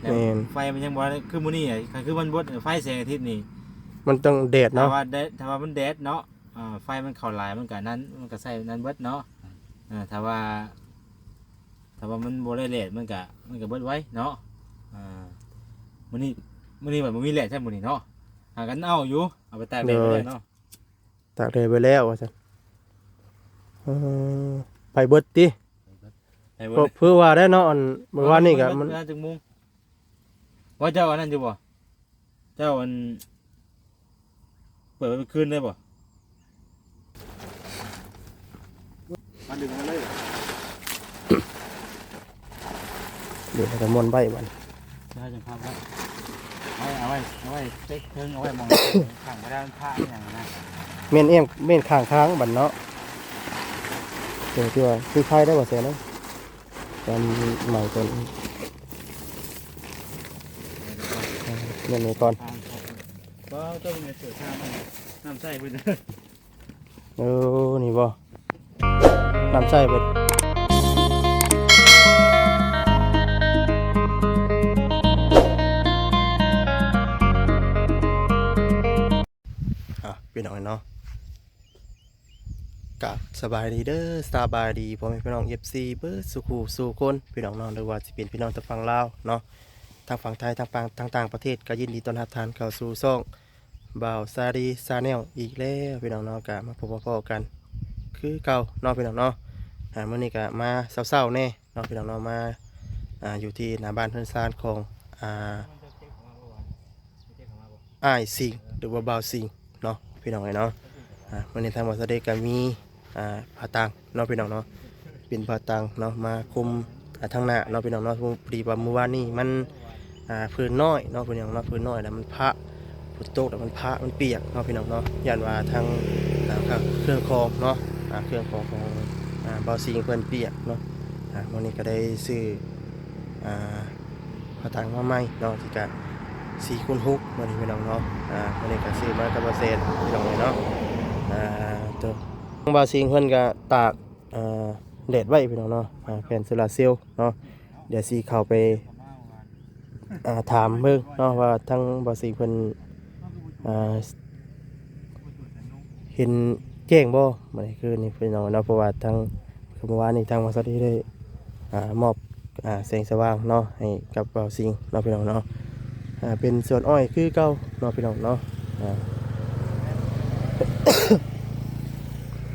แล้วแม่น ไฟมันยังบ่ได้คือมื้อนี้อะคือมันบดไฟแสงอาทิตย์นี่มันต้องแดดถ้าเนาะว่าแดดถ้าว่ามันแดดเนาะอ่าไฟมันเข้าหลายมันก็นั้นมันก็ใส่นั้นเบิดเนาะอ่าถ้าว่าถ้าว่ามันบ่ได้แดดมันก็มันก็เบิดไว้เนาะอ่ามื้อนี้มื้อนี้มันบ่มีแดดใช่มื้อนี้เนาะหากันเอาอยู่เอาไปตากแดดไว้เนาะตากแดดไปแล้วว่าซั่นเออไปเบิดติให้เพราะเพื่อว่าได้เนาะอันเมื่อวานนี่ก็มัน เวลาจังมุง ว่าเจ้าอันนั้นอยู่บ่เจ้าอัน เปิดไว้คืนได้บ่มาดึงมาเลยเดี๋ยวจะมวนใบมันใช่จังครับว่าเอาไว้เอาไว้เอาไว้เต็กเทิงเอาไว้มอง ข้างมาด้านผ้าอหย่างนะเม่นเอี้ยงเม่นข้างค้างบัดเนาะเดี๋ยวที่ว่าคือใครได้บ่แซ่เนาะตอนใหม่ตอน เม่นนี้ก่อนทางเขาก็ต้องมีเสือชามันน้ำใส่ไปเลยเออนี่บ่น้ำใส่เบิดอะพี่น้องเนาะกับสบายดีเด้อสบายดีพ่อแม่พี่น้อง FC เบิดสุขูสู่คนพี่น้องเนาะหรือว่าสิเป็นพี่น้องทางฝั่งลาวเนาะ ทางฝั่งไทยทางฝั่งทางต่างประเทศก็ยินดีต้อนรับทานเข้าสู่ช่องบ่าวซาดีซาแนลอีกแล้วพี่น้องเนาะก็มาพบพ่อกัน คือเก่าเนาะพี่น้องเนาะอ่ามื้อนี้ก็มาเศร้าๆแน่เนาะพี่น้องเนาะมาอ่าอยู่ที่หน้าบ้านเพื่อนซานของอ่าอ้ายสิงหรือว่าบ่าวสิงเนาะพี่น้องเอ้ยเนาะอ่ามื้อนี้ทางบ่าวซาเดก็มีอ่าผ้าตังเนาะพี่น้องเนาะเป็นผ้าตังเนาะมาคุมทางหน้าเนาะพี่น้องเนาะพอดีว่าเมื่อวานนี้มัน อ่าพื้นน้อยเนาะพี่น้องเนาะพื้นน้อยแล้วมันพระฝนตกแล้วมันพระมันเปียกเนาะพี่น้องเนาะย่านว่าทางอ่าเครื่องคองเนาะอ่าเครื่องของของอ่าบอซิงเพื่อนเปียกเนาะอ่าวันนี้ก็ได้ซื้ออ่าพระตังมาใหม่เนาะที่กะสี่คูณหกวันนี้พี่น้องเนาะอ่าวันนี้ก็ซื้อมากับเปอร์เซ็นต์พี่น้องเลยเนาะอ่าตัวบอซิงเพื่อนก็ตากอ่าแดดไว้พี่น้องเนาะอ่าแผ่นโซลาเซลล์เนาะเดี๋ยวสีเข้าไป ถามเบิ่งเนาะว่าทั้งบอซิงเพื่อนอ่าเห็นแจ้งบ่มื้อนี้คือนี่พี่น้องเนาะเพราะว่าทางคือเมื่อวานนี้ทางวัดที่ได้มอบแสงสว่างเนาะให้กับเบาสิ่งเนาะพี่น้องเนาะเป็นสวนอ้อยคือเก่าเนาะพี่น้องเนาะอ่า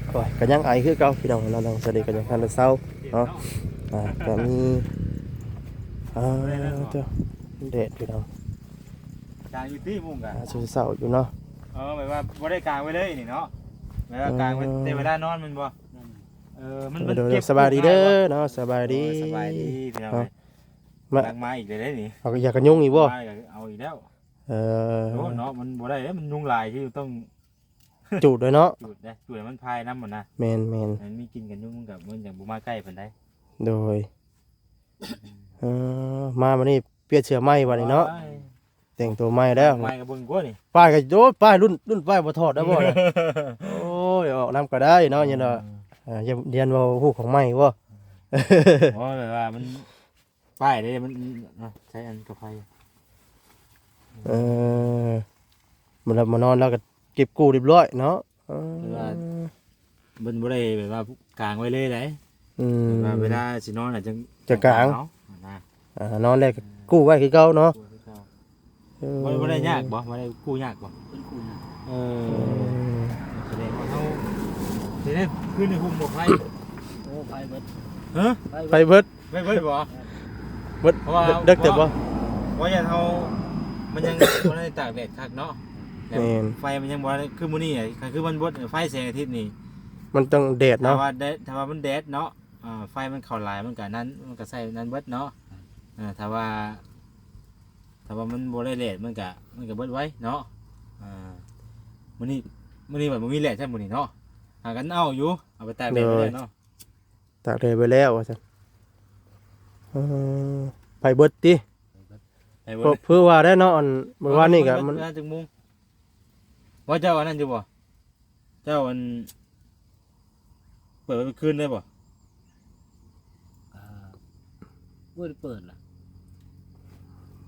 โอ้ยก็ยังไอคือเก่าพี่น้องเนาะทางสวัสดีก็ยังทันได้เศร้าเนาะอ่าก็มีอ่าเจ้า เด็ดพี่น้องกลางอยู่ที่มุงกันอ่าสุดเศร้าอยู่เนาะเออหมายว่าบ่ได้กลางไว้เลยนี่เนาะหมายว่ากลางไว้เออแต่เวลานอนมันบ่เออมันมันโดยเก็บสบายดีเด้อเนาะสบายดีเออสบายดีพี่น้องเนาะมามามาอีกเลยเด้นี่เอาอยากกันยุ่งอีกบ่มาก็เอาอีกแล้วเออโอ้เนาะมันบ่ได้เด้มันยุงลายที่ต้องจูดด้วยเนาะจุดนะจุดให้มันพายน้ำหมดนะแมนแมนมันมีกินกันยุ่งมันกับมันอย่างบ่มาใกล้ปานใดโดยเออมาวันนี้เปลี่ยนเสื้อใหม่วันนี้เนาะแต่งตัวใหม่แล้วไม่กับเบิ่งกว่านี่ป้ายก็โดดป้ายรุ่นรุ่นป้ายบ่ถอดได้บ่ล่ะโอ้ยออกน้ำก็ได้เนาะยันว่าอ่าอย่าเรียนว่าฮู้ของใหม่บ่โอ้ยแบบว่ามันป้ายเด้มันเนาะใช้อันกระไฟเออมันรับมานอนแล้วก็เก็บกู้เรียบร้อยเนาะเออมันบ่ได้แบบว่ากลางไว้เลยเด้อืมแบบว่าเวลาสินอนอาจจะจะกลางเอนะอ่านอนแล้วก็ กู้ไว้คือเก่าเนาะเออบ่บ่ได้ยากบ่บ่ได้กู้ยากบ่เอเอออแสดงว่าเฮาสิได้ขึ้นในหุมบ่ไฟโอ้ไปเบิดฮะไปเบิดไม่เบิดบ่เบิดเพราะว่าเด็กเต็มบ่ว่าอย่าเฮามันยังบ่ได้ตากแดดคักเนาะแต่แม่นไฟมันยังบ่ได้คือมื้อนี้อะคือมันบดไฟแสงอาทิตย์นี่มันต้องแดดถ้าเนาะว่าแดดถ้าว่ามันแดดเนาะอ่าไฟมันเข้าหลายมันก็นั้นมันก็ใส่นั้นเบิดเนาะ อ่าถ้าว่าถ้าว่ามันบ่ได้แดดมันก็มันก็เบิดไว้เนาะอ่ามื้อนี้มื้อนี้มันบ่มีแดดใช่มื้อนี้เนาะหากันเอาอยู่เอาไปตากแดดไว้เลยเนาะตากแดดไปแล้วว่าซั่นเออไปเบิดติไปเบิก็ดเพื่อว่าได้เนาะอันเมื่อวานนี้ก็มันเบิดจังมุงว่าเจ้าอันนั้นอยู่บ่เจ้าอันเปิดไว้คืนได้บ่อ่าเปิดเปิดล่ะ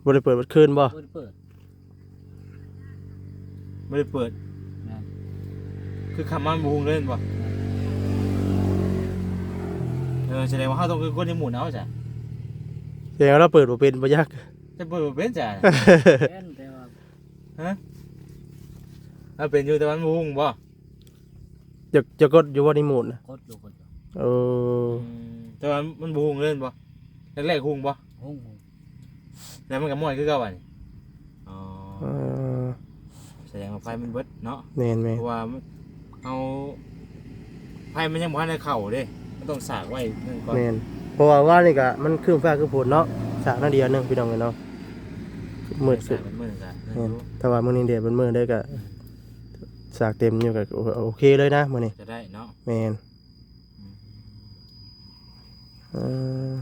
บ่ได้เปิดบัดคืนบ่เปิดเปิดไม่ได้เปิดนะคือคำมันบุงเล่นบ่เออแสดงว่าเขาต้องคือคนที่หมุนเอาจ้ะแสดงว่าเราเปิดบ่เป็นบ่ยากจะเปิดบ่เป็นจ้ะแค่นแต่ว่าเอาเป็นอยู่แต่ว่ามันบุงบ่จะจะกดอยู่ว่ารีโมทนะกดอยู่กดอยู่เออแต่ว่ามันบุงเล่นบ่แรกๆบุงบ่หุ้งหุ้ง แล้วมันก็ม่วนคือเก่าอะนี่อ๋อเออแสดงว่าไฟมันเบิดเนาะแม่นแม่เพนราะว่ามันเอาไฟมันยังบ่ทันได้เข้าเด้มันต้องสากไว้นั่นก่อนแม่นเพราะว่าว่านี่ก็มันครึ่งฟ้าครึ่งฝนเนาะสากนาเดียวหนึงพี่น้องเอ้ยเนาะมืดสุดมันมืดจ้ะแม่นถ้าว่ามื้อนี้แดดมันมืดได้ก็สากเต็มอยู่ก็โอเคเลยนะมื้อนี้จะได้เนาะแม่นเออ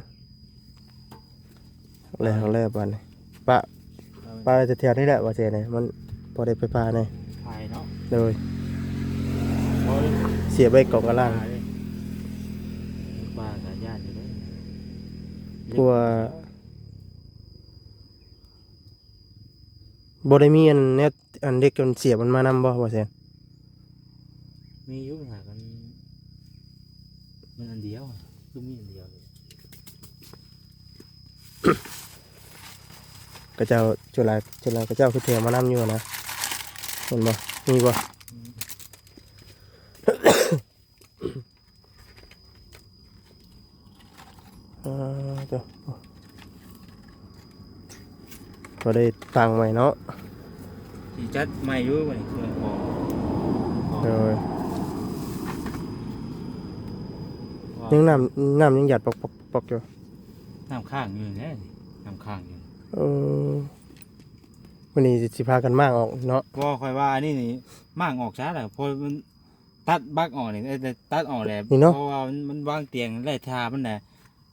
แล้วแล้วบัดนี้ปะปะจะเที่ยวนี่แหละว่าเจนี่มันพอได้ไปปลานี่ไฟเนาะเลยโอ้ยเสียไปกล่องกระล่างปลากับญาติอยู่ด้วยกลัวบ่ได้มีอันเนี้ยอันเด็กมันเสียบมันมานำบ่ว่าแซ่นมีอยุ่งหากันมันอันเดียวอะคือมีอันเดียวเลย ก็เจ้าจุฬาจุฬาก็เจ้าคือเถื่อมานำอยู่นะเห็นบ่มีบ่เออเจ้าก็ได้ตังค์ใหม่เนาะสีจัดไม่อยุ่งมันเครื่องพอพอเลยว่ายังน้ำน้ำยังหยัดปอกปอกปอกอยู่น้ำข้างอยู่เนี่ยน้ำข้างอยู่ เออวันนี้สิพากันมากออกเนาะก็คอยว่าอันนี้นี่มากออกช้าแหละเพราะมันตัดบักออกนี่เอ้ยแต่ตัดออกแหละเพราะว่ามันมันวางเตียงไล่ทามันแหละ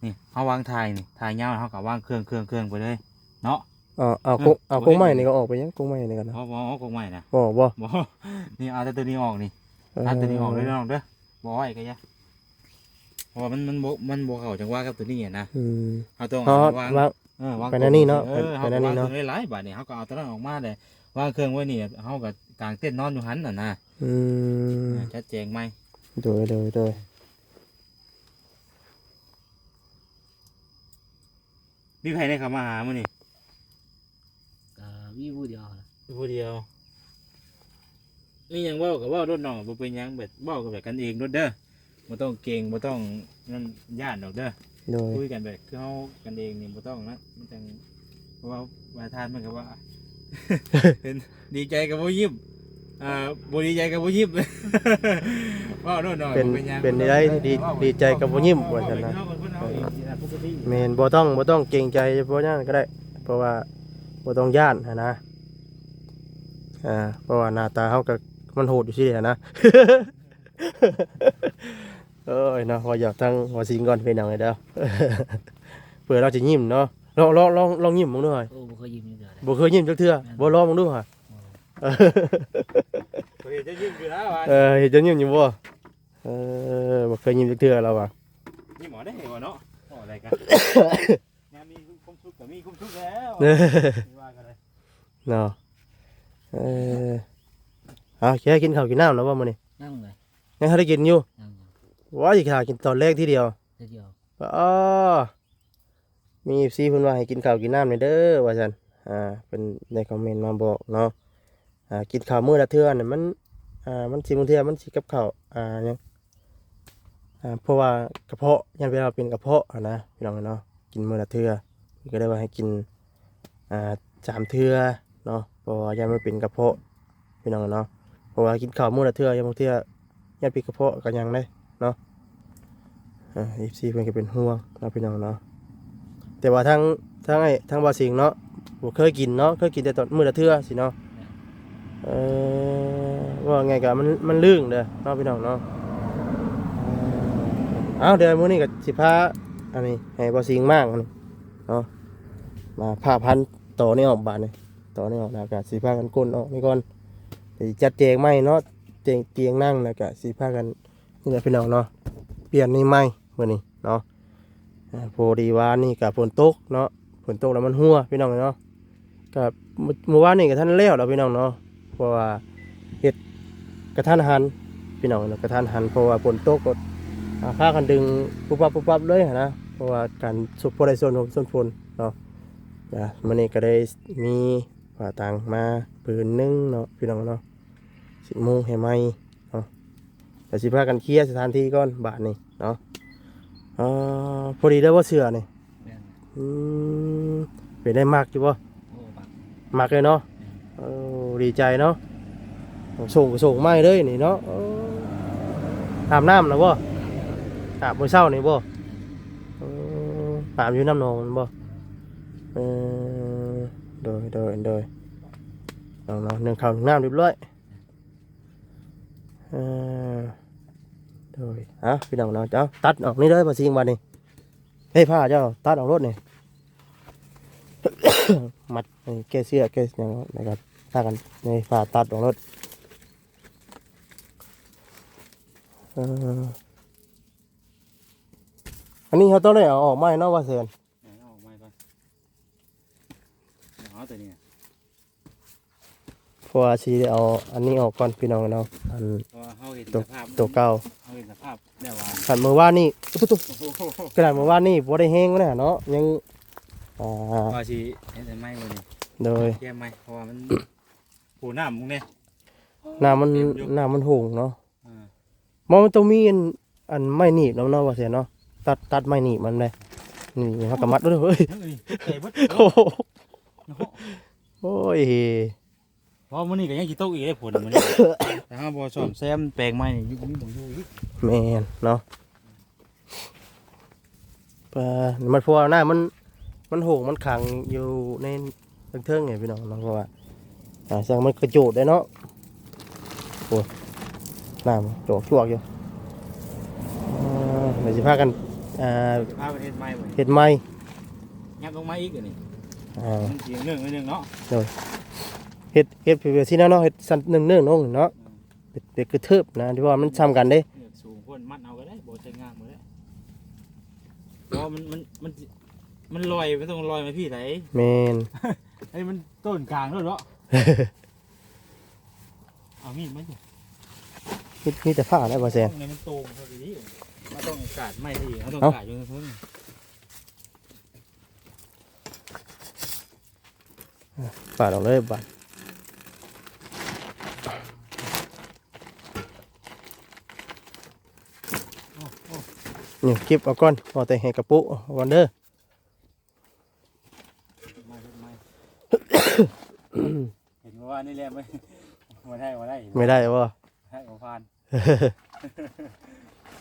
นี่เขาวางทายนี่ทายเงาเขากับวางเครื่องเครื่องเครื่องไปเลยเนาะ เอาเอาเออกุ้งเอาบ่กุ้งเห็นใหม่นี่ก็ออกไปยังกุ้งใหม่นี่กันนะเพราะว่าเอาคงไม่นะบ่บ่บอนี่เอาแต่ตัวนี้ออกนี่ตัดตัวนี้ออกเลยน้องเด้อบอกไอ้กันยะเพราะว่ามันมันโบมันโบเขาจังว่ากับตัวนี้อะนะอืมเอาตัวอ๋อวางวาง เออวางไปนั่นนี่เนาะเออไปเขานั่นนี่วางเนาะตัวหลายๆบาทนี่เขาก็เอาตัวนั้นออกมาเลยวางเครื่องไว้นี่เขากับกลางเต้นนอนอยู่หันน่ะนะอืมชัดเจนไหมโดยโดยโดยมีใครได้เข้ามาหามื้อนี่ก็วิวเดียวนะผู้เดียวนี่ยังเว่ากับเว่ารถน้องบ่เป็นหยังแบบเว้ากับแบบกันเองรถเด้อบ่ต้องเก่งบ่ต้องนั่นย่านดอกเด้อ โดย คุยกันแบบคือเฮากันเองนี่บ่ต้องนะมันจังเพราะว่าว่าทานมันก็ว่าเป็นดีใจกับบ่ยิ้มอ่าบ่ดีใจกับบ่ยิ้มว่าโน่นหน่อยเป็นบ่หยังเป็นได้ดีดีใจกับบ่ยิ้มว่าซั่นนะ เว้าเพิ่นเอาเองสินะปกติแม่นบ่ต้องบ่ต้องเกรงใจเพราะนั้นก็ได้ เพราะว่าบ่ต้องย่านหั้นนะอ่าเพราะว่าหน้าตาเฮาก็มันโหดอยู่สิเด้นะ เอ้ยเนาะว่าอยากทั้งว่าสิงก่อนเป็นหยังไงเด้อเผื่อเราจะยิ้มเนาะลองลองลองลองยิ้มมึงดูหน่อยโอ้บ่เคยยิ้มอยู่เดียวเลยบ่เคยยิ้มจักเทื่อบ่ลองมึงดูหะเฮ้ยจะยิ้มอยู่นะว่าเออเห็นจะยิ้มอยู่บ่เออบ่เคยยิ้มจักเทื่อแล้วว่ะยิ้มหมอได้เหรอเนาะอ๋ออะไรกันงานมีคุ้มทุกข์ก็มีคุ้มทุกข์แล้วเออว่ากันเลยเนาะเออเอาแค่กินข้าวกินน้ำแล้วบ่มื้อนี้นั่งเลยยังทันได้กินอยู่นั่งอยู่ ว่าสิขากินตอนแรกทีเดียวเดียวอ๋อมี FC เพิ่นว่าให้กินข้าวกินน้ำนี่เด้อว่าซั่นอ่าเพิ่นในคอมเมนต์มาบอกเนาะอ่ากินข้าวมื้อละเทื่อนี่มันอ่ามันสิมื้อเทื่อมันสิกับข้าวอ่าหยังอ่าเพราะว่ากระเพาะยันเวลาเป็นกระเพาะอะนะพี่น้องเนาะกินมื้อละเทื่อก็ได้ว่าให้กินอ่าสามเทื่อเนาะเพราะว่ายันมันเป็นกระเพาะพี่น้องเนาะเพราะว่ากินข้าวมื้อละเทื่อยังบางเทื่อยันเป็นกระเพาะก็ยังได้ เนาะอ่า FC เพิ่นก็เป็นห่วงเนาะพี่น้องเนาะแต่ว่าทางทางไอ้ทางบาสิงเนาะบ่เคยกินเนาะเคยกินแต่ตอนมื้อละเทื่อสิเนาะเออว่าไงกันมันมันลื่นเด้อเนาะพี่น้องเนาะเอ้าเดี๋ยวมื้อนี้ก็สิพาอันนี้ให้บ่สิงมากเนาะมาผ้าพันต่อนี่ออกบาดนี่ต่อนี่ออกแล้วก็สิพากันก้นออกนี่ก่อนสิจัดแจงใหม่เนาะเตียงเตียงนั่งแล้วก็สิพากัน นี่แหละพี่น้องเนาะเปลี่ยนนี่ใหม่มื้อนี้เนาะอ่าพดีว่านี่ก็ฝนตกเนาะฝนตกแล้วมันหัวพี่น้องเนาะกับเมื่อวานนี่กับท่านแล้วเราพี่น้องเนาะเพราะว่าเฮ็ดกระทันหันพี่น้องเนาะกระทันหันเพราะว่าฝนตกก็อ่าพากันดึงปุ๊บปั๊บปุ๊บปั๊บเลยนะเพราะว่าการสุกพอได้ส่วนของส่วนฝนเนาะจ้ะมื้อนี้ก็ได้มีผ่าตังมาปืนหนึ่งเนาะพี่น้องเนาะสิโมงให้ไหม แต่สิพากันเคลียร์สถานที่ก่อนบาดนี้เนาะอ่าพอดีได้ว่าเสือนี่แม่นอืมเป็นได้มากอยู่บ่โอ้บักมากเลยเนาะเออดีใจเนาะส่งก็ส่งไม่เลยนี่เนาะเอออาบน้ำนะบ่อาบมื้อเช้านี่บ่เอออาบอยู่น้ำหนองนั่นบ่เออโดยโดยโดยเอาเนาะนึ่งข้าวนึ่งน้ำเรียบร้อยเออ โดยอะพี่น้องเนาเจ้าตัดออกนี่เลยมาสิงบัดนี้เฮ้ยผ้าเจ้าตัดออกรถนี่มัดแกเสื้อแก้หยังนะครับตากันในฝ่าตัดของรถอันนี้เขาต้องได้เอาออกไม้นาะว่าเซนเออกมาก่อนเอาตัวนี้ เพราะว่าชีเอา อันนี้ออกก่อนพี่น้องเนาะอันเพราะว่าเฮาเห็นตัวสภาพตัวเก่าเฮาเห็นสภาพได้ว่าขันเมื่อวานนี่ตุ๊บตุ๊บโอ้โหกระดาษเมื่อวานนี่พอได้แห้งแล้วเนาะยังอ่าว่าสิเห็นแต่ไม้บ่นี่โดยแก้ไม้เพราะว่ามันโหน้ำมึงเนี่ยน้ำมันเต็มอยู่น้ำมันหงเนาะอ่ามองมันต้องมีอันอันไม้หนีบแล้วเนาะว่าเซนเนาะตัดตัดไม้หนีบมันเลยนี่เขากำมัดด้วยเฮ้ยเฮ้ยตกใจเบิดโอ้โหโอ้ย เพราะมื้อนี้ก็ยังสิตกอีกได้ผลมื้อนี้ แต่เฮาบ่ซ่อมแซมแปลงไม้นี่อยู่มีบ่อยู่อีกแมนเนาะปลามันเพราะว่าหน้ามัน มันโหงมันขังอยู่ในเทิงๆไงพี่น้องเนาะเพราะว่าอ่าช่างมันกระโจดได้เนาะโอ้ยน้ำมันโจกจวกอยู่อ่าเดี๋ยวจะพากันอ่าพาประเทศไม้บ่นี่เห็ดไม้ยับลงมาอีกอันนี้อ่ามันเสียงหนึ่งอันหนึงเนาะ เห็ดเห็ดเพื่อที่นั่นเนาะเห็ดสันหนึ่งเนื่องน้องเนาะเห็ดเด็กกระเทิบนะที่ว่ามันซ้ำกันเด้เลือกสูงพ่นมัดเอาก็ได้บ่ใช้งามบ่ได้เพราะมันมันมันมันลอยมันต้องลอยมาพี่ไหนแมนไอ้มันต้นกลางด้วยเนาะเอามีดมาสินี่นี่แต่ผ้าได้ป่ะแซนตรงนี้มันโตรงพอดีมันต้องกาดไม่ดีมันต้องเอ้า กาดอยู่ในพื้นปาดออกเลยบาด โอ้โอ้ นี่เก็บเอาก่อนเอาแต่ให้กระปุกเอาก่อนเด้อไม่ไม่เห็นว่านี่แหละไม่มาได้มาได้ไม่ได้บ่ให้ของพาน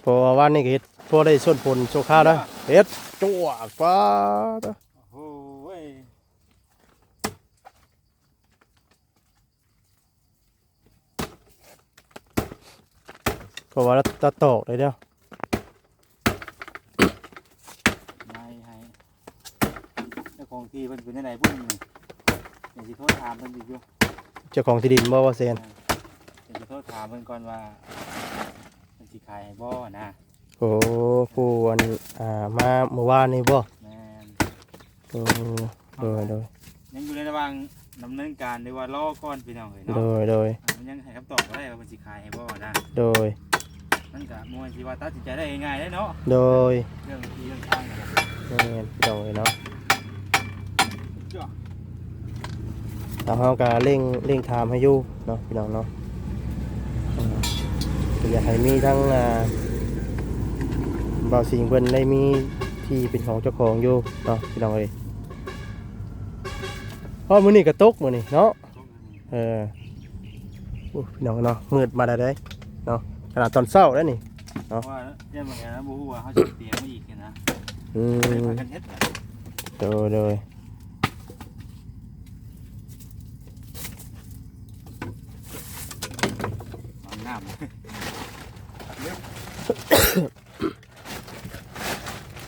เพราะว่าวันนี้ก็เฮ็ดพอได้ส่วนผลโชว์ข้าวนะเฮ็ดจั่วฟ้าดโอ้โหเว้ยก็ว่าตะตอกเลยเด้อไม่ให้เจ้า ของที่มันเป็นยังไงพุ่นนี่อย่างที่โทษถามมันอยู่เจ้าของที่ดินบ่ว่าแซนอยากจะโทษถามเพิ่นก่อนว่ามันสิขายให้บ่นะโอ้ผู้อันอ่ามาเมื่อวานนี่บ่แม่นโอ้โดยโดยยังอยู่ในระหว่างดำเนินการหรือว่ารอก่อนพี่น้องเอ้ยโดเนาะยโดยมันยังให้คำตอบบ่ได้ว่ามันสิขายให้บ่นะโดยมันก็มวยสิว่าตัดสินใจได้ง่ายๆได้เนาะโดยเรื่องที่เรื่องทางนั่นแหละแม่นโดยเนาะ จ้ะทางเฮาก็เร่งเร่งถามให้อยู่เนาะพี่น้องเนาะอ่าก็อยากให้มีทั้งอ่าบ่าวสิงเพิ่นได้มีที่เป็นของเจ้าของอยู่เนาะพี่น้องเอ้ยเพราะมื้อนี้ก็ตกมื้อนี้เนาะเออโอ้พี่น้องเนาะมืดมาได้ได้เนาะขนาดตอนเช้าแล้วนี่เพราะว่าเรื่องบางอย่างนะบ่ฮู้ว่าเขาสิเตรียมมาอีกเนี่ยนะอืเลยมพากันเฮ็ดแบบโดยโดย เอาน้ำ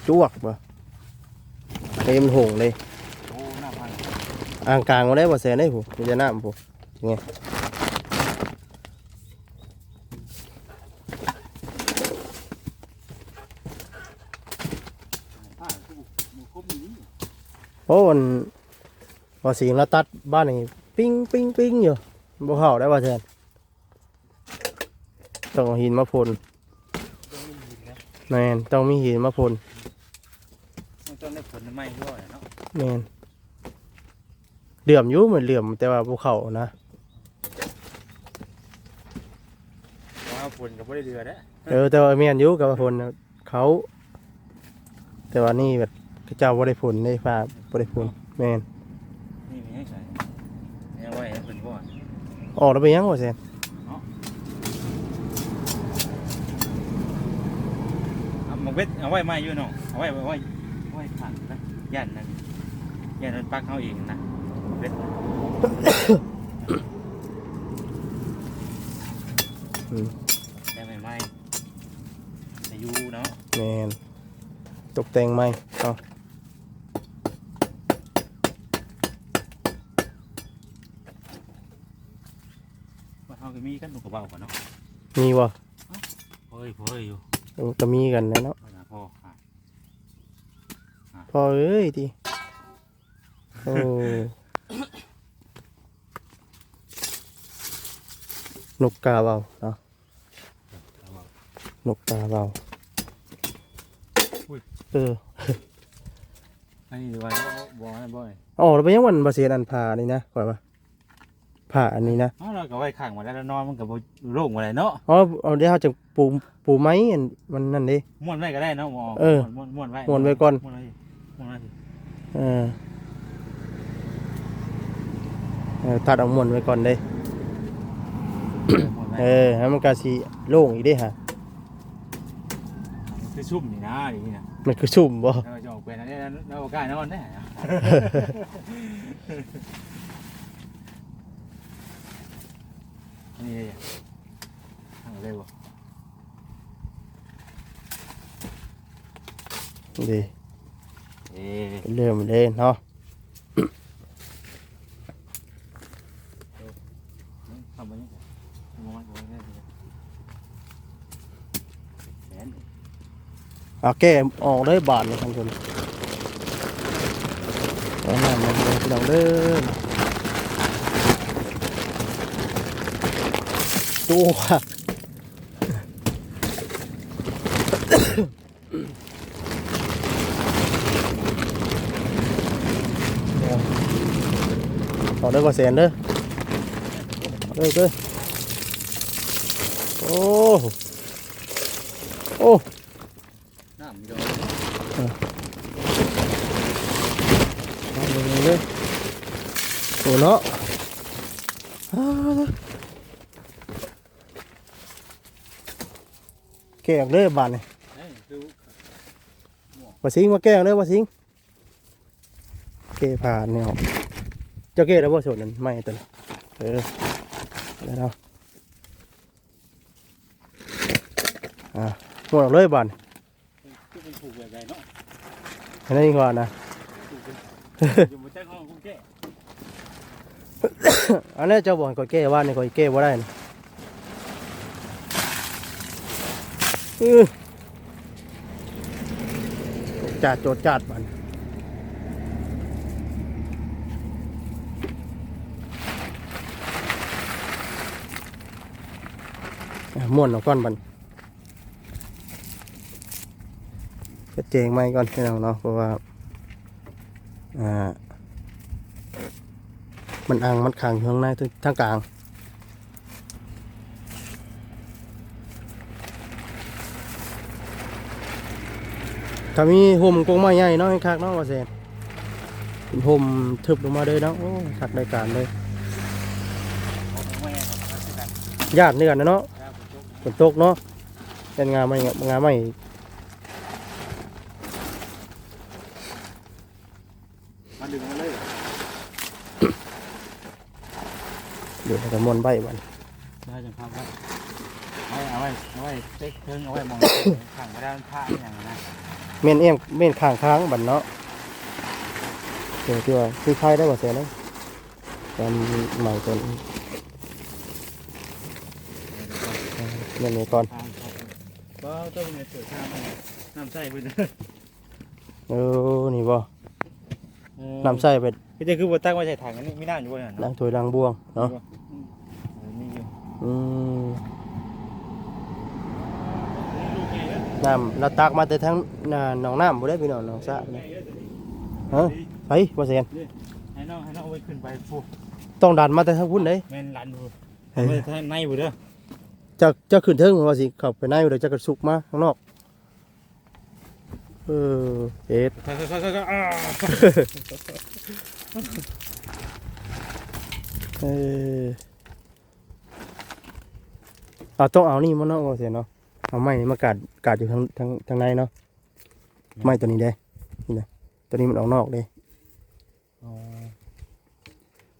จวกบ่เต็มนโหงเลยโอ้น้ำพันอ่างกลางมาได้บ่แซนได้ผู้มีแต่น้ำผู้ไงอ่าคือบ่ครบนี้โอ้มันพอสิงแล้วตัดบ้านนี่ปิ้งปิ้งปิ้งอยู่บ่เข้าได้ว่แทน ต้องเอาหินมาพ่นแม่นต้องมีหินมาพ่นมันต้องได้ผลไม้ด้วยเนาะแม่นเหลื่อมอยู่เหมือนเหลื่อมแต่ว่าบ่เข้านะเพราะว่าผลก็บ่ได้เดือดนะเออแต่ว่าแม่นอยู่กับว่าพ่นน่ะเขาแต่ว่านี่แบบเจ้าบ่ได้พ่นได้ฟ้าบ่ได้พ่นแม่นนี่มีให้ใส่ยังไว้ให้เพิ่นบ่ออกแล้วไปยังว่าแซน เอาหมกเบ็ดเอาไว้ไม้อยู่เนาะเอาไว้ไว้ไว้ไว้ข้างนะย่านนั้นย่านนั้นปักเฮาเองนะหมกเบ็ดอืมได้ไหมไม่อายุเนาะแม่นตกแต่งใหม่เอาว่าเฮาก็มีกันลูกกระเป๋ากันเนาะมีบ่เฮ้ยเฮ้ยอยู่ก็มีกันนะเนาะ เอาล่ะพ่อค่ะ พอเอ้ยทีโอ้นกกาเบาเนาะเอาเอานกกาเบาอุ้ยเอออันนี้ดูว่าบ่บ่บ่อยอ๋อเราไปยังวันบาเซียนอันผ่านี่นะก่อนปะผ่าอันนี้นะเฮาเราก็ไว้ข้างมาแล้วนอนมันก็บ่โล่งบ่ได้เนาะอ๋อเอาเดี๋ยวเราจะปูปูไม้อันมันนั่นดิม้วนไว้ก็ได้เนาะหมอเออม้วนม้วนไว้ม้วนไว้ก่อน ม้วนไว้ม้วนไว้เออเออตัดเอามวนไว้ก่อนเด้ม้วนไว้เออให้มันกาสีโล่งอีกเด้ฮะมันคือชุ่มนี่นะอย่างนี้นะมันคือชุ่มบ่เราจะออกไปนะเนี่ยเราบ่กล้านอนแน่นะอันนี้เลยทางเร็วดีเอ๊ะ เริ่มเลยเนาะทำไปนี่มองมันแน่เลยแสนเอาแก้ออกเลยบาทเลยท่านผู้ชมเอาหน้ามันเลยพี่น้องเด้อตัว เด้อว่าแสนเด้อเอาเด้อเด้อโอ้โอ้น้ำมีดอกเอาเลยเลยโอ้เนาะอ้าวแกงเลยบานนี่เอ้ยดูมาสิงมาแกงเลยมาสิงเกผ่านเนี่ยเจ้าเกแล้วว่าสดนั่นไม่ตัวนี้เออแล้วเนาะอะหมดเลยบานคือเป็นผูกแบบไรเนาะอันนี้ก่อนนะอยู่บนใต้ห้องกูแก้อันนี้เจ้าบอกให้ก่อยแก้ว่านี่ก่อยแก้ว่าได้นะจัดโจดจัดมัน ม่วนเอาก้อนบันก็เจงไม่ก่อนพี่น้องเนาะเพราะว่าอ่ามันอังมันขังอยู่ข้างในทางกลางถ้ามีห่มกงไม้ใหญ่เนาะคักเนาะว่าเซนเป็นห่มทึบลงมาเลยเนาะโอ้คักรายการเลยเอาไปแม่ครับเอาสิกันญาติเนื้อนะเนาะ ฝนตกเนาะเป็นงานไม่งานไม่มาดึงมาเลยเดี๋ยวจะมวนใบมันได้จังครับว่าเอาไว้เอาไว้เอาไว้เต็กเทิงเอาไว้มองข้างกระดานผ้าอย่างนั้นนะเม่นเอี้ยงเม่นข้างค้างบันเนาะเดี๋ยวที่ว่าคือใครได้บ่เซนเนาะตามใหม่ตัวนี้ เล่นนี้ก่อนทางเขาก็ต้องในเสือทางน้ำใส่ไปเลยเออนี่บ่น้ำใส่ไปก็จะคือบ่ตั้งไว้ใส่ถังอันนี้มีน้ำอยู่บ่เนี่ยล้างถ้วยล้างบวงเนาะเออมีอยู่อืมลูกใหญ่เด้อน้ำเราตักมาแต่ทั้งน่ะหนองน้ำบ่ได้พี่น้องหนองสระนะฮะไปบ่เซียนให้น้องให้น้องเอาไว้ขึ้นไปฟูต้องดันมาแต่ทั้งพุ่นเด้แม่นลันฟูเฮ้ยไว้ทางในบ่เด้อ จะจะขึ้นเทิงว่าสิเขาไปในหรือจะกระสุกมาข้างนอก เออเอ็ดเออเอาต้องเอานี่มันเนาะว่าเสียเนาะเอาไม้นี่มากาดกาดอยู่ทางทางทางในเนาะไม้ตัวนี้เด้นี่นะตัวนี้มันออกนอกเด้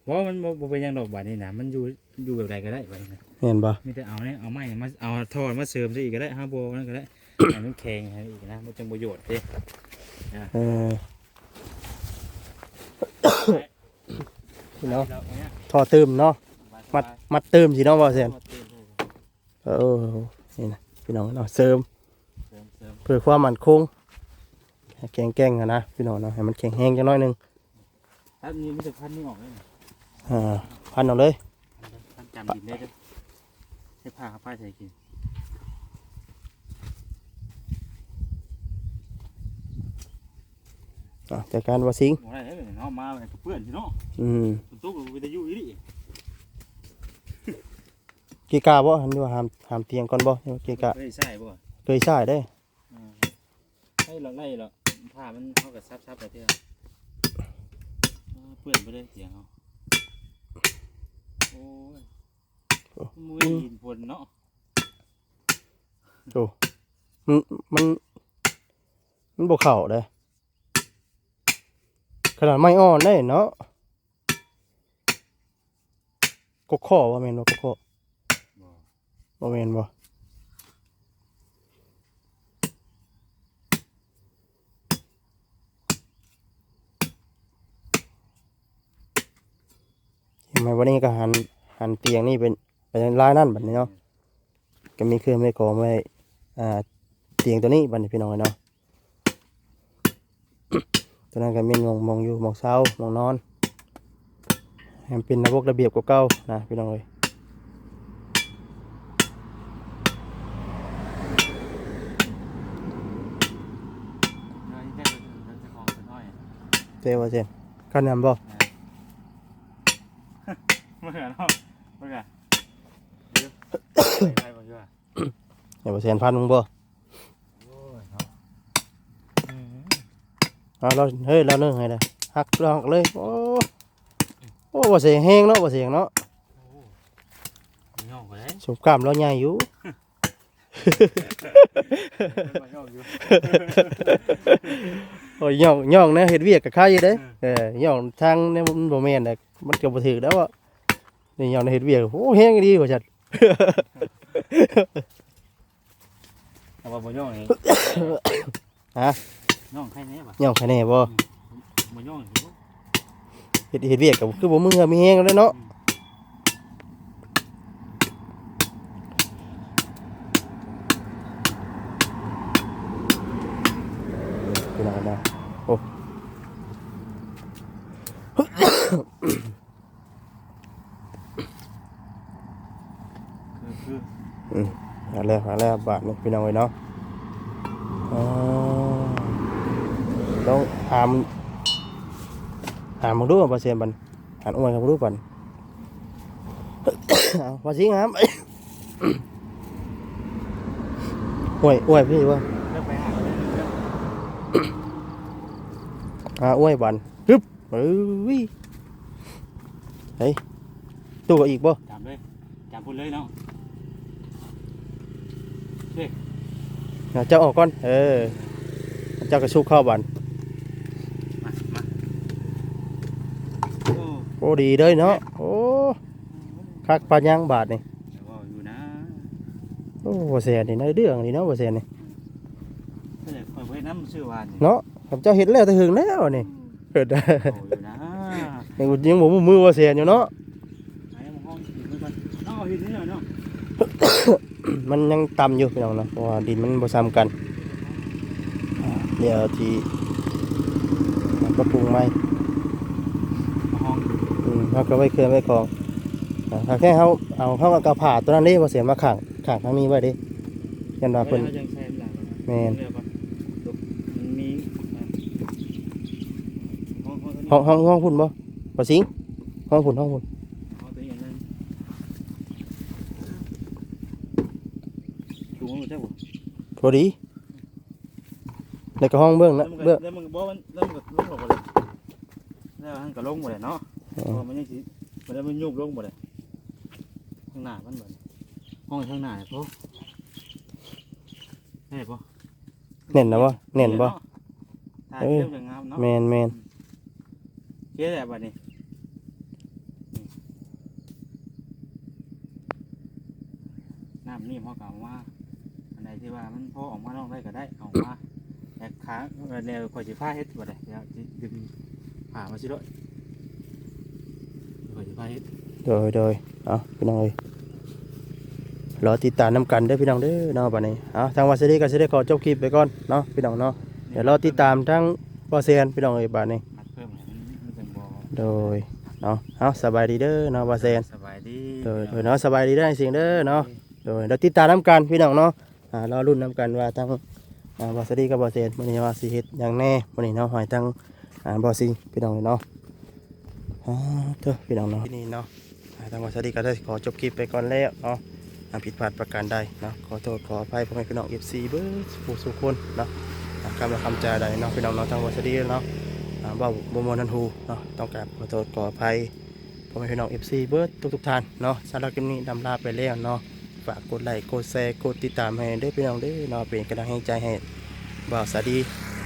ว่ามันบ่เป็นหยังดอกบาดนี้นะมันอยู่อยู่แบบใดก็ได้บาดนี้นะ เห็นปะมีแต่เอาเนี่ยเอาไม้มาเอาทอดมาเสริมซะอีกก็ได้ห้าโบนั่นก็ได้ให้มันแข็งให้อีกนะมันจังประโยชน์เด้เออพี่เนาะแล้วเนี่ยท่อเติมเนาะมัดมัดเติมสิเนาะว่าเสียนมัดเติมเลยเออนี่นะพี่น้องเนาะเสริมเสริมเสริมเพื่อความมั่นคงให้แข็งแกร่งอะนะพี่น้องเนาะให้มันแข็งแห้งจังน้อยหนึงถ้านี่มันจะพันนี่ออกเลยอ่าพันเอาเลยพันจำดินได้ด้วย ให้ผ้าผ้าใส่กินอะจัดการว่าสิงโอ้ได้เลยเนาะมาแบบเพื่อนสิเนาะอืมคุณตุ๊กวิทยุอีดิกีกาบ่หันดูหามหามเตียงก่อนบ่กีกาเฮ้ยใช่ป่ะเคยใช้ได้ให้เราไล่หรอกผ้ามันเท่ากับซับซับไปเท่าเพื่อนไปเลยเสียงเขาโอ้ย มือหินฝนเนาะมันมันมันบ่เข้าเด้ ขนาดไม่อ่อนได้เนาะกกข้อว่าแม่นบ่กกข้อบ่แม่นบ่เห็นไมวันนี้ก็หันหันเตียงนี่เป็น เป็นลายนั่นแบบนี้เนาะก็มีเครื่องไม่กรองไว้อ่าเตียงตัวนี้บัดนี้พี่น้องเนาะตัวนั้นก็มีมองมองอยู่มองเช้ามองนอนให้มันเป็นระบบระเบียบกว่าเก่านะพี่น้องเอ้ยนี่จะจะของสักหน่อยเจ้ว่าเจนกันนำบ่เมื่อเนาะเมื่อเดี๋ยวไปบ่อยู่อะ อย่า บ่แสนพันมึงบ่โอ้ยเนาะเอาเราเฮ้ยเราเนิ่งให้เลยหักเราหักเลยโอ้โอ้บ่เสียงแห้งเนาะบ่เสียงเนาะย่องไปเลยสมกล้ามเราใหญ่อยู่ย่องอยู่โอ้ยย่องย่องนะเฮ็ดเวียกกับใครอยู่เด้เออย่องทางเนี่ยมันบ่แม่นน่ะมันก็บ่ถูกแล้วอะนี่ย่องในเฮ็ดเวียกโอ้แห้งดีกว่าจัดแต่ ว่าบ่ย่องเองฮะย่องใครแน่ป่ะย่องคะแนนบ่บ่ย่องเฮ็ดเฮ็ดเวียกก็คือบ่มือมีแห้งแล้วเนาะพี่น้องนะโอ้คือคือ หาแล้วหาแล้วบาทนี่พี่น้องไว้เนาะอ๋อต้องหามหามมึงดูว่าเปอร์เซ็นต์บันหันอ้วนกับมึงดูบันเอาพอสิงหามอ้วยอ้วยพี่ว่าเลิกไปหาเลยหาอ้วยบันปึ๊บเอ้ยเฮ้ยตู้ก็อีกบ่จำเลยจำพูดเลยเนาะ เอาเจ้าออกก่อน เออ เจ้ากระชุกเข้าบันมามาโอ้โอ้ดีเลยเนาะ โอ้คักปานยังบาทนี่แต่ว่าอยู่นะโอ้บ่แซ่นี่ในเรื่องนี่เนาะบ่แซ่นี่ก็เลยคอยไว้น้ำชื่อวานนี่เนาะผมเจ้าเฮ็ดแล้วแต่หึงแล้วนี่เกิดได้โอ้อยู่นะยังยังบ่มือบ่แซ่อยู่เนาะ ไอ้ห้องหินมันเอาหินนี่หน่อยเนาะ มันยังต่ำอยู่พี่น้องนะเพราะว่าดินมันบ่ซ้ำกัน เดี๋ยวที่ปรับปรุงใหม่เขาก็ไว้เคลื่อนไว้ของอ่าถ้าแค่เขาเอาเขาก็กระผาตัวนั้นนี่มาเสียมาขังขังทางนี้ไว้ดิยันว่าเพิ่นแมนห้องห้องห้องหุ่นบ่บ่สิงห้องพุ่นห้องพุ่น ห้องตัวนี้นั่นดูมันใช่บ่ พอดีแล้วก็ห้องเบื้องนะเบื้องแล้วมันก็บ่มันแล้วมันก็ลงหมดเลยแล้วมันก็ลงหมดเลยเนาะอ๋อเพราะมันยังสิมันได้มันยุบลงหมดเลยข้างหน้ามันเหมือนห้องข้างหน้าเนี่ยพอแน่ปะเน่นนะบ่เน่นบ่ถ่ายเทียบอย่างงามเนาะแมนแมนเจ๊แหละบัดนี้น้ำนี่พอกล่าวว่าอันไหน ที่ว่ามันพอออกมาลองได้ก็ได้เอามาแต่ขาเออแนวคอยสิผ้าเฮ็ดบ่ได้เดี๋ยวสิดึงผ่ามาสิด้วยคอยสิผ้าเฮ็ดโดยโดยเอาพี่น้องเอ้ยรอติดตามน้ำกันเด้อพี่น้องเด้อเนาะบัดนี้เอาทางวัดเสด็จก็สิได้ขอจบคลิปไปก่อนเนาะพี่น้องเนาะเดี๋ยวรอติดตามทั้งบ่เซียนพี่น้องเอ้ยบัดนี้อัดเพิ่มให้มันมันจังบ่โดยเนาะเอาสบายดีเด้อเนาะบ่เซียนสบายดีโดยโดยเนาะสบายดีได้อเสียงเด้อเนาะโดยเราติดตามน้ำกันพี่น้องเนาะอ่า รอรุ่นน้ำกันว่าทั้งบอสดีกับบอสเซนวันนี้ว่าสิเฮ็ดอย่างแน่วันนี้เนาะหอยทั้งบอสซิงพี่น้องเนาะอ่าเถอะพี่น้องเนาะที่นี่เนาะทางบอสดีก็ได้ขอจบคลิปไปก่อนแล้วเนาะผิดพลาดประการใดเนาะขอโทษขออภัยพ่อแม่พี่น้องเอฟซีเบิร์ดผู้สุขคนเนาะคำละคำจาใดเนาะพี่น้องเนาะทางบอสดีเนาะอ่าเบ้าบมวนันฮูเนาะต้องการขอโทษขออภัยพ่อแม่พี่น้อง FC เบิร์ดทุกท่านเนาะสำหรับคลิปนี้ดำลาไปแล้วเนาะ ฝากกดไลค์กดแชร์กดติดตามให้ได้พี่น้องได้เนาะเป็นกำลังให้ใจให้บ่าวสาดี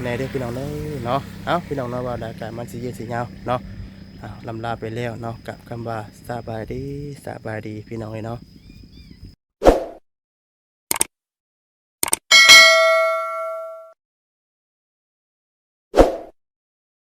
ในได้พี่น้องได้เนาะเอ้าพี่น้องเนาะว่าดากามันสิยืนสิยาเนาะอ้าลำลาไปแล้วเนาะกับคำว่าสบายดีสบายดีพี่น้องเลยเนาะ